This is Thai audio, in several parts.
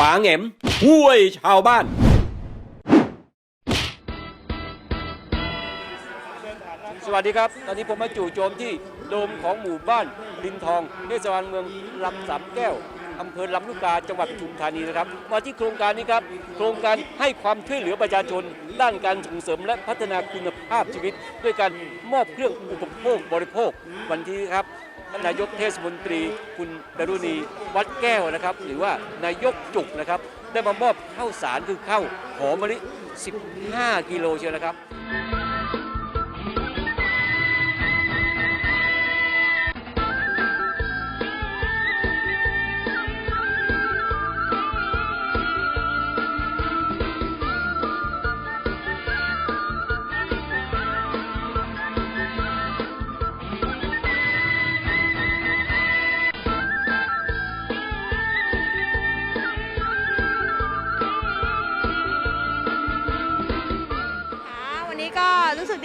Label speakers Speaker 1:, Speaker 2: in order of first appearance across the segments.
Speaker 1: ปางแหมห้วยชาวบ้านสวัสดีครับ ตอนนี้ผมมาจู่โจมที่โดมของหมู่บ้านลินทองเทศบาลเมืองลำสามแก้วอำเภอลำลูกกาจังหวัดปทุมธานีนะครับ มาที่โครงการนี้ครับ โครงการให้ความช่วยเหลือประชาชน ด้านการส่งเสริมและพัฒนาคุณภาพชีวิต ด้วยการมอบเครื่องอุปโภคบริโภค วันที่ครับ ท่านนายกเทศมนตรี คุณดารุณีวัดแก้วนะครับ หรือว่านายกจุกนะครับ ได้มามอบข้าวสารคือข้าวหอมมะลิ 15 กิโลเชียวนะครับ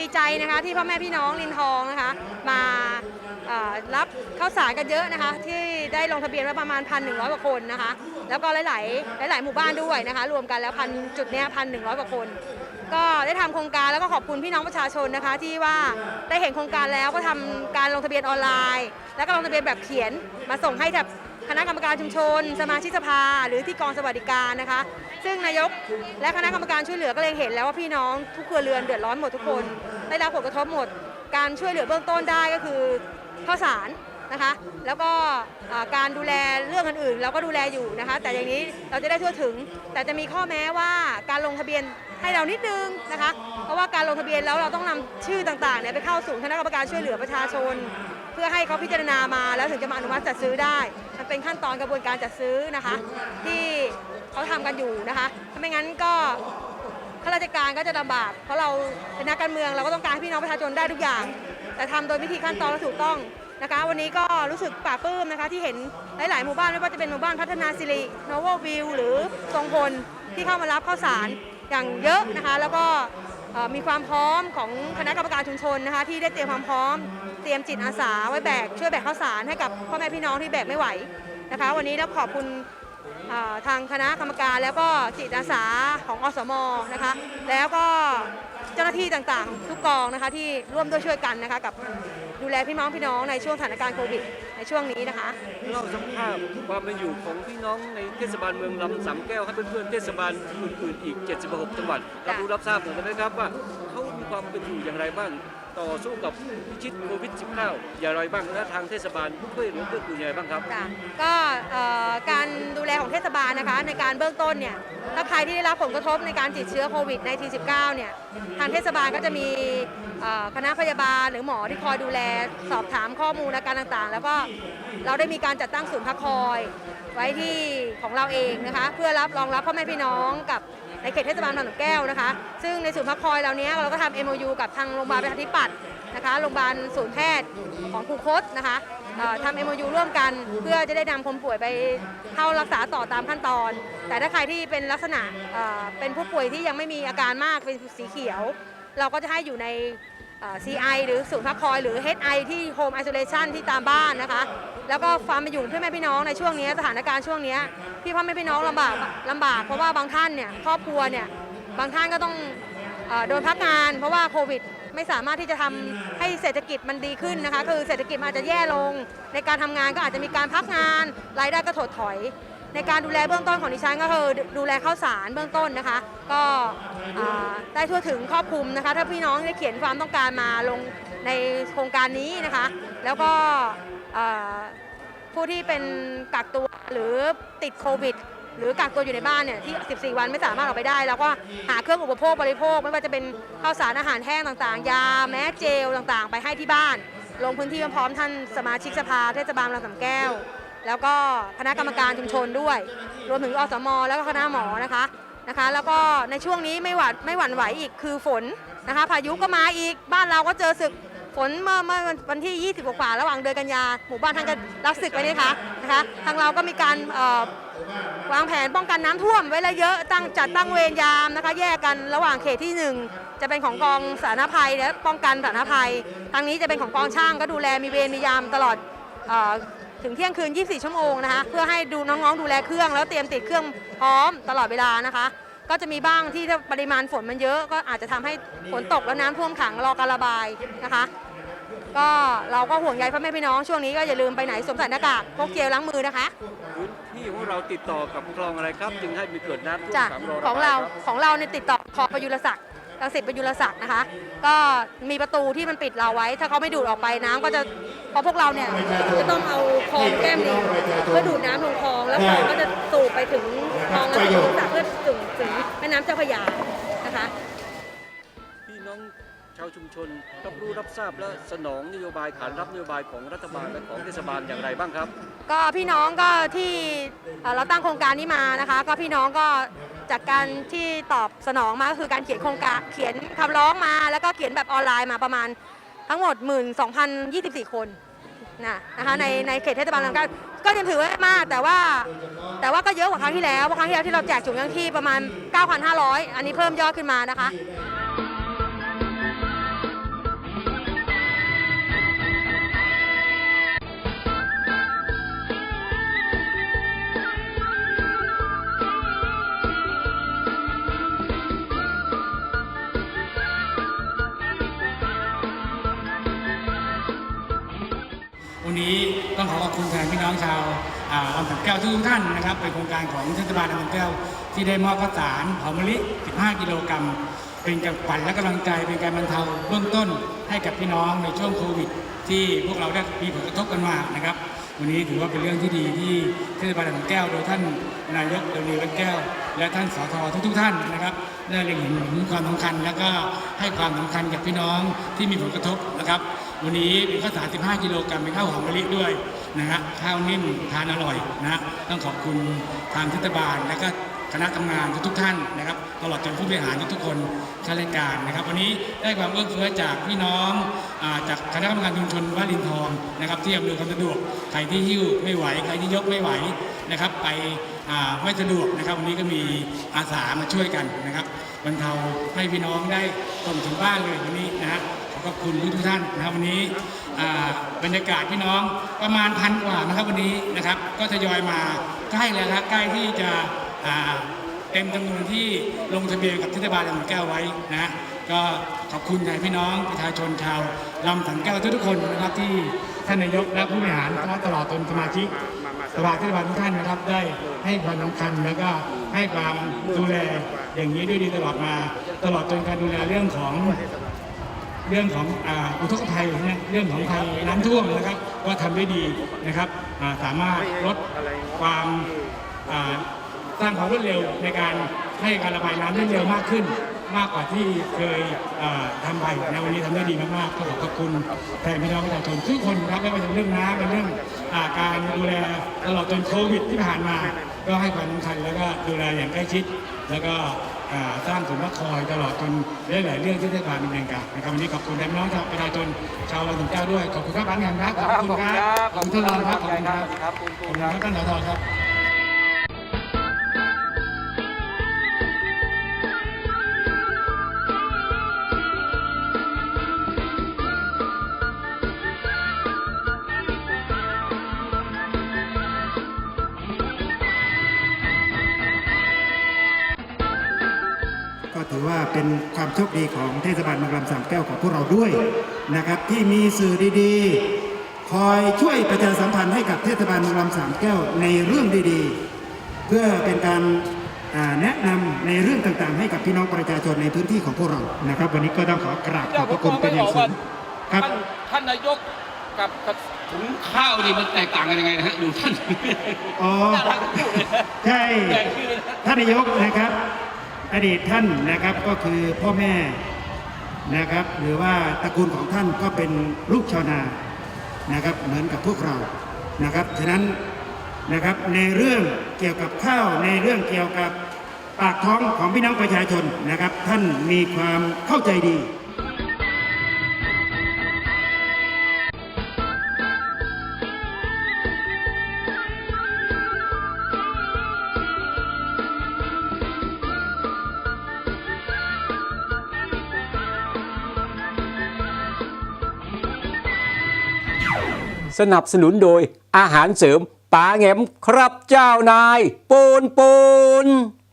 Speaker 2: ดีใจนะคะที่พ่อแม่พี่น้องลินทองนะคะ มารับข้าวสารกันเยอะนะคะ ที่ได้ลงทะเบียนไว้ประมาณ1,100กว่าคนนะคะ แล้วก็หลาย ๆ หลาย ๆ หมู่บ้านด้วยนะคะ รวมกันแล้วพันจุดเนี้ยพันหนึ่งร้อยกว่าคน ก็ได้ทำโครงการแล้วก็ขอบคุณพี่น้องประชาชนนะคะ ที่ว่าได้เห็นโครงการแล้วก็ทำการลงทะเบียนออนไลน์ แล้วก็ลงทะเบียนแบบเขียนมาส่งให้กับคณะกรรมการชุมชน สมาชิกสภา หรือที่กองสวัสดิการนะคะ ซึ่งนายกและคณะกรรมการช่วยเหลือก็เลยเห็นแล้วว่าพี่น้องทุกครัวเรือนเดือดร้อนหมดทุกคน ได้รับผลกระทบหมด การช่วยเหลือเบื้องต้นได้ก็คือข้าวสารนะคะ แล้วก็การดูแลเรื่องอื่นๆเราก็ดูแลอยู่นะคะ แต่อย่างนี้เราจะได้ทั่วถึง แต่จะมีข้อแม้ว่าการลงทะเบียนให้เรานิดนึงนะคะ เพราะว่าการลงทะเบียนแล้วเราต้องนำชื่อต่างๆเนี่ยไปเข้าสู่คณะกรรมการช่วยเหลือประชาชน เพื่อให้เขาพิจารณามาแล้วถึงจะมาอนุมัติจัดซื้อได้ มันเป็นขั้นตอนกระบวนการจัดซื้อนะคะ ที่ เขาทำกันอยู่นะคะถ้าไม่งั้นก็ข้าราชการก็จะลำบาก เพราะเราเป็นนักการเมืองเราก็ต้องการให้พี่น้องประชาชนได้ทุกอย่าง แต่ทำโดยวิธีขั้นตอนและถูกต้องนะคะ วันนี้ก็รู้สึกปลาปลื้มนะคะที่เห็นหลาย ๆ หมู่บ้านไม่ว่าจะเป็นหมู่บ้านพัฒนาสิริโนววิวหรือทรงพลที่เข้ามารับข้าวสารอย่างเยอะนะคะ แล้วก็มีความพร้อมของคณะกรรมการชุมชนนะคะ ที่ได้เตรียมความพร้อม เตรียมจิตอาสาไว้แบกช่วยแบกข้าวสารให้กับพ่อแม่พี่น้องที่แบกไม่ไหวนะคะ วันนี้เราขอบคุณ ทางคณะกรรมการแล้วก็จิตอาสาของอสมนะคะ แล้วก็เจ้าหน้าที่ต่างๆ ทุกกองนะคะที่ร่วมด้วยช่วยกันนะคะกับดูแลพี่น้องพี่น้องในช่วงสถานการณ์โควิดในช่วงนี้นะคะ
Speaker 1: เล่าสภาพความเป็นอยู่ของพี่น้องในเทศบาลเมืองลำสามแก้วให้เพื่อนๆเทศบาลอื่นๆอีก 76 จังหวัดรับรู้รับทราบหน่อยได้ไหมครับว่าเขามีความเป็นอยู่อย่างไรบ้างต่อสู้กับพิชิตโควิด -19 อย่างไรบ้างและทางเทศบาลช่วยเหลือเพื่อนอยู่อย่างไรบ้างครับ
Speaker 2: ค่ะก็เอ่อการดูแลของเทศบาลนะคะ ในการเบื้องต้นเนี่ยถ้าใครที่ได้รับผลกระทบในการติดเชื้อโควิดในที19เนี่ยทางเทศบาลก็จะมีเอ่อคณะพยาบาลหรือหมอที่คอยดูแลสอบถามข้อมูลอาการต่างๆ แล้วก็เราได้มีการจัดตั้งศูนย์พักคอย ไว้ที่ของเราเองนะคะ เพื่อรับรองรับพ่อแม่พี่น้องกับ ในเขตเทศบาลบางหนองแก้วนะคะ ซึ่งในศูนย์พักคอยเราเนี้ยเราก็ทำ MOU กับทางโรงพยาบาลประชาธิปัตย์นะคะโรงพยาบาลศูนย์แพทย์ของภูคตนะคะทำเอทำ MOU ร่วมกันเพื่อจะได้นำคนป่วยไปเข้ารักษาต่อตามขั้นตอน แต่ถ้าใครที่เป็นลักษณะเป็นผู้ป่วยที่ยังไม่มีอาการมากเป็นสีเขียว เราก็จะให้อยู่ใน CI หรือศูนย์พักคอยหรือ HI ที่ Home Isolation ที่ตามบ้านนะคะ แล้วก็ความเป็นอยู่เพื่อแม่พี่น้องในช่วงนี้สถานการณ์ช่วงนี้ที่พ่อแม่พี่น้องลำบากลำบากเพราะว่าบางท่านเนี่ยครอบครัวเนี่ยบางท่านก็ต้องอโดนพักงาน เพราะว่าโควิดไม่สามารถที่จะทำให้เศรษฐกิจมันดีขึ้นนะคะ คือเศรษฐกิจอาจจะแย่ลง ในการทำงานก็อาจจะมีการพักงานรายได้ก็ถดถอย ในการดูแลเบื้องต้นของดิฉันก็คือดูแลข้าวสารเบื้องต้นนะคะ ก็ ได้ทั่วถึงครอบคลุมนะคะ ถ้าพี่น้องได้เขียนความต้องการมาลงในโครงการนี้นะคะ แล้วก็ผู้ที่เป็นกักตัวหรือติดโควิด หรือกักตัวอยู่ในบ้านเนี่ยที่ 14 วันไม่สามารถออกไปได้ แล้วก็หาเครื่องอุปโภคบริโภค ไม่ว่าจะเป็นข้าวสารอาหารแห้งต่างๆ ยาแมสเจลต่างๆ ไปให้ที่บ้าน ลงพื้นที่พร้อมท่านสมาชิกสภาเทศบาลลำสำแก้ว แล้วก็คณะกรรมการชุมชนด้วย รวมถึงอสม แล้วก็คณะหมอนะคะ นะคะ แล้วก็ในช่วงนี้ไม่หวัดไม่หวั่นไหวอีกคือฝนนะคะ พายุก็มาอีกบ้านเราก็เจอศึกฝนเมื่อเมื่อวันที่ 20 กว่าระหว่างเดือนกันยาหมู่บ้านทานก็รับศึกไปนะคะนะคะทางเราก็มีการวางแผนป้องกันน้ำท่วมไว้แล้เยอะตั้งจัดตั้งเวรยามนะคะ แยกกันระหว่างเขตที่ 1 จะเป็นของกองสาธารณภัยและป้องกันสาธารณภัยทางนี้จะเป็นของกองช่างก็ดูแลมีเวรมียามตลอดอ ถึงเที่ยงคืน 24 ชั่วโมงนะคะ เพื่อให้ดูน้องๆดูแลเครื่อง แล้วเตรียมติดเครื่องพร้อมตลอดเวลานะคะ ก็จะมีบ้างที่ถ้าปริมาณฝนมันเยอะก็อาจจะทำให้ฝนตกแล้วน้ำท่วมขังรอการระบายนะคะ ก็เราก็ห่วงใยพ่อแม่พี่น้องช่วงนี้ก็อย่าลืมไปไหนสวมใส่หน้ากากพกเจลล้างมือนะคะ
Speaker 1: พื้นที่ของเราติดต่อกับคลองอะไรครับจึงให้มีเกิดน้ำท่วม
Speaker 2: จ้ะ
Speaker 1: ขังรอ
Speaker 2: ของ
Speaker 1: ระบาย
Speaker 2: เรา
Speaker 1: ครับ
Speaker 2: ของเราเนี่ยติดต่อคลองประยุรศักดิ์รังสิตประยุรศักดิ์นะคะ ก็มีประตูที่มันปิดเราไว้ ถ้าเขาไม่ดูดออกไปน้ำก็จะ เพราะพวกเราเนี่ยจะต้องเอาคลองแก้มลิงเพื่อดูดน้ำลงคลองแล้วคลองก็จะสูบไปถึงคลองรังสิตประยุรศักดิ์เพื่อถึงถึงแม่น้ำเจ้าพระยานะคะ
Speaker 1: พี่น้องชาวชุมชนรับรู้รับทราบและสนองนโยบายขานรับนโยบายของรัฐบาลและของเทศบาลอย่างไรบ้างครับ
Speaker 2: ก็พี่น้องก็ที่เอ่อเราตั้งโครงการนี้มานะคะ ก็พี่น้องก็จากการที่ตอบสนองมาก็คือการเขียนโครงการเขียนคำร้องมา แล้วก็เขียนแบบออนไลน์มาประมาณ ทั้งหมด 12,024 คนนะนะคะในในเขตเทศบาลลำกาก็ยังถือว่ามากแต่ว่า แต่ว่าก็เยอะกว่าครั้งที่แล้วเพราะครั้งที่แล้วที่เราแจกถุงยังที่ประมาณ 9,500 อันนี้เพิ่มยอดขึ้นมานะคะ
Speaker 3: ต้องขอขอบคุณแทนพี่น้องชาวอ่าลำสำแก้วทุกท่านนะครับ เป็นโครงการของเทศบาลลำสำแก้วที่ได้มอบข้าวสารหอมมะลิ 15 กิโลกรัม เป็นการขวัญและกำลังใจ เป็นการบรรเทาเบื้องต้นให้กับพี่น้องในช่วงโควิด ที่พวกเราได้มีผลกระทบกันมากนะครับ วันนี้ถือว่าเป็นเรื่องที่ดีที่เทศบาลลำสำแก้วโดยท่านนายกเดลีวัดแก้ว และท่านสททุกๆท่านนะครับได้เล็งเห็นความสำคัญ และก็ให้ความสำคัญกับพี่น้องที่มีผลกระทบนะครับ วันนี้เป็นข้าวสาร 15 กิโลกรัมเป็นข้าวหอมมะลิด้วยนะฮะข้าวนิ่มทานอร่อยนะฮะต้องขอบคุณทางเทศบาลและก็คณะทำงานทุกท่านนะครับ ตลอดจนผู้บริหารทุกคนข้าราชการนะครับ วันนี้ได้ความเอื้อเฟื้อจากพี่น้องอจากคณะกรรมการชุมชนบ้านลินทองนะครับ ที่อำนวยความสะดวกใครที่หิ้วไม่ไหวใครที่ยกไม่ไหวนะครับ ไปไม่สะดวกนะครับวันนี้ก็มีอาสามาช่วยกันนะครับ บรรเทาให้พี่น้องได้ส่งถึงบ้านเลยวันนี้นะฮะขอขอบคุณทุกท่านนะครับวันนี้บรรยากาศพี่น้องประมาณพันกว่านะครับวันนี้นะครับ ก็ทยอยมาใกล้แล้วครับใกล้ที่จะเต็มจำนวนที่ลงทะเบียนกับเทศบาลลำสันแก้วไว้นะก็ขอบคุณแทนพี่น้องประชาชนชาวลำสันแก้วทุกๆคนนะครับที่ท่านนายกและผู้บริหารตลอดจนสมาชิกสภาเทศบาลทุกท่านนะครับได้ให้ความสำคัญแล้วก็ให้ความดูแล อย่างนี้ด้วยดีตลอดมา ตลอดจนการดูแลเรื่องของเรื่องของอุทกภัยนะเรื่องของภัยน้ำท่วมนะครับ ก็ทำได้ดีนะครับสามารถลดความสร้างความรวดเร็วในการให้การระบายน้ำได้เร็วมากขึ้น มากกว่าที่เคยอ่าทำไปในวันนี้ทำได้ดีมากๆก็ขอขอบคุณแทนพี่น้องประชาชนทุกคนครับไม่ว่าจะเรื่องน้ำเป็นเรื่องการดูแลตลอดจนโควิดที่ผ่านมา ก็ให้ความสำคัญแล้วก็ดูแลอย่างใกล้ชิดแล้วก็ สร้างศูนย์พักคอยตลอดจนหลายๆเรื่องที่เทศบาลดำเนินการนะครับวันนี้ขอบคุณแทนพี่น้องชาวประชาชนชาวลำสงแก้วด้วยขอบคุณครับบ้านงานครับขอบคุณครับขอบคุณท่านรองครับขอบคุณครับ
Speaker 1: ครับคุณ
Speaker 3: ข
Speaker 1: ปู
Speaker 3: อบคุณ
Speaker 1: ค
Speaker 3: ค
Speaker 1: รั
Speaker 3: รับบท่านสทครับ
Speaker 4: ก็ถือว่าเป็นความโชคดีของเทศบาลเมืองลำสามแก้วของพวกเราด้วยนะครับ ที่มีสื่อดีๆ คอยช่วยประชาสัมพันธ์ให้กับเทศบาลเมืองลำสามแก้วในเรื่องดีๆ เพื่อเป็นการอ่าแนะนำในเรื่องต่างๆ ให้กับพี่น้องประชาชนในพื้นที่ของพวกเรานะครับ วันนี้ก็ต้องขอกราบขอบพระคุณเป็นอย่างสูงครับ
Speaker 5: ท่านท่านนายกกับกับถุงข้าวนี่มันแตกต่างกันยังไงนะฮะดูท่าน
Speaker 4: อ๋อ
Speaker 5: น่ารักทั้งคู่เลยนะ
Speaker 4: ใช่
Speaker 5: แบ่งชื่อเลยนะ
Speaker 4: ท่านนายกนะครับ อดีตท่านนะครับก็คือพ่อแม่นะครับ หรือว่าตระกูลของท่านก็เป็นลูกชาวนานะครับ เหมือนกับพวกเรานะครับฉะนั้นนะครับในเรื่องเกี่ยวกับข้าวในเรื่องเกี่ยวกับปากท้องของพี่น้องประชาชนนะครับ ท่านมีความเข้าใจดี
Speaker 1: สนับสนุนโดยอาหารเสริมป๋าแงมครับเจ้านายปูนปูน